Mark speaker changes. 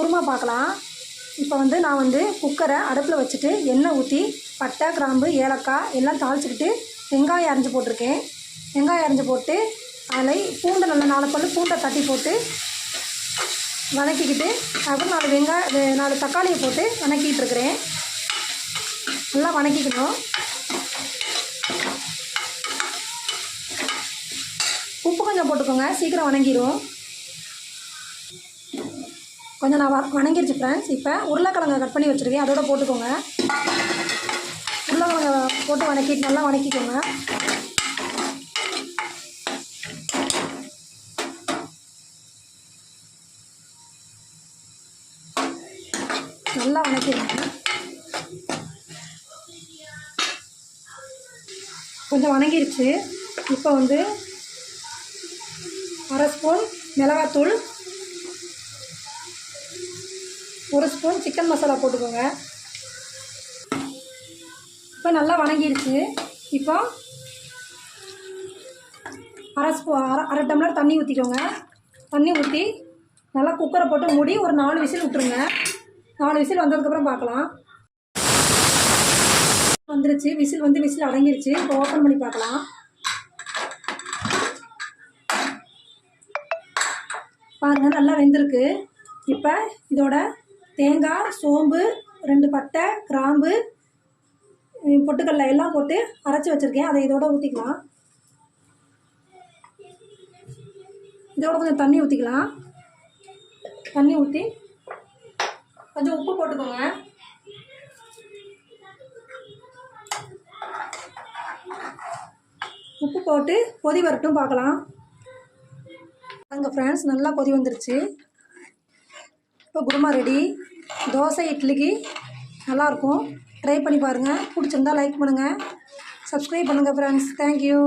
Speaker 1: குருமா பார்க்கலாம். இப்போ வந்து நான் வந்து குக்கரை அடுப்பில் வச்சுட்டு எண்ணெய் ஊற்றி பட்டை கிராம்பு ஏலக்காய் எல்லாம் தாளிச்சிக்கிட்டு வெங்காயம் அரைஞ்சி போட்டிருக்கேன். வெங்காயம் அரைஞ்சி போட்டு அதில் பூண்டை நல்லா நாலு பல்லு பூண்டை தட்டி போட்டு வதக்கிக்கிட்டு அப்புறம் நாலு வெங்காய நாலு தக்காளியை போட்டு வதக்கிட்டு இருக்கிறேன். நல்லா வதக்கிக்கணும் உப்பு கொஞ்சம் போட்டுக்கோங்க. சீக்கிரம் வணங்கிடும் கொஞ்சம் நான் வ- வணங்கிருச்சு ஃப்ரெண்ட்ஸ் இப்போ உருளைக்கிழங்க கட் பண்ணி வச்சுருக்கேன். அதோட போட்டுக்கோங்க. உருளைக்கிழங்க போட்டு வணக்கிட்டு நல்லா வணக்கிக்கோங்க. நல்லா வணக்கிடுங்க. கொஞ்சம் வணங்கிருச்சு. இப்போ வந்து அரை ஸ்பூன் மிளகாத்தூள் ஒரு ஸ்பூன் சிக்கன் மசாலா போட்டுக்கோங்க. இப்போ நல்லா வணங்கிடுச்சு இப்போ அரை ஸ்பூ அரை அரை டம்ளர் தண்ணி ஊற்றிக்கோங்க தண்ணி ஊற்றி நல்லா குக்கரை போட்டு மூடி ஒரு நாலு விசில் விட்டுருங்க. நாலு விசில் வந்ததுக்கப்புறம் பார்க்கலாம். வந்துருச்சு. விசில் வந்து விசில் அடங்கிருச்சு. இப்போ ஓப்பன் பண்ணி பார்க்கலாம். பாருங்கள் நல்லா வெந்திருக்கு. இப்போ இதோட தேங்காய் சோம்பு ரெண்டு பட்டை கிராம்பு பொட்டுக்கடலை எல்லாம் போட்டு அரைச்சி வச்சுருக்கேன். அதை இதோட ஊற்றிக்கலாம் இதோட கொஞ்சம் தண்ணி ஊற்றிக்கலாம் தண்ணி ஊற்றி கொஞ்சம் உப்பு போட்டுக்கோங்க. உப்பு போட்டு கொதி வரட்டும் பார்க்கலாம். அங்கே ஃப்ரெண்ட்ஸ் நல்லா கொதி வந்துருச்சு. இப்போ குருமா ரெடி. தோசை இட்லிக்கு நல்லாயிருக்கும். ட்ரை பண்ணி பாருங்கள் பிடிச்சிருந்தா லைக் பண்ணுங்கள் சப்ஸ்கிரைப் பண்ணுங்கள் ஃப்ரெண்ட்ஸ் தேங்க்யூ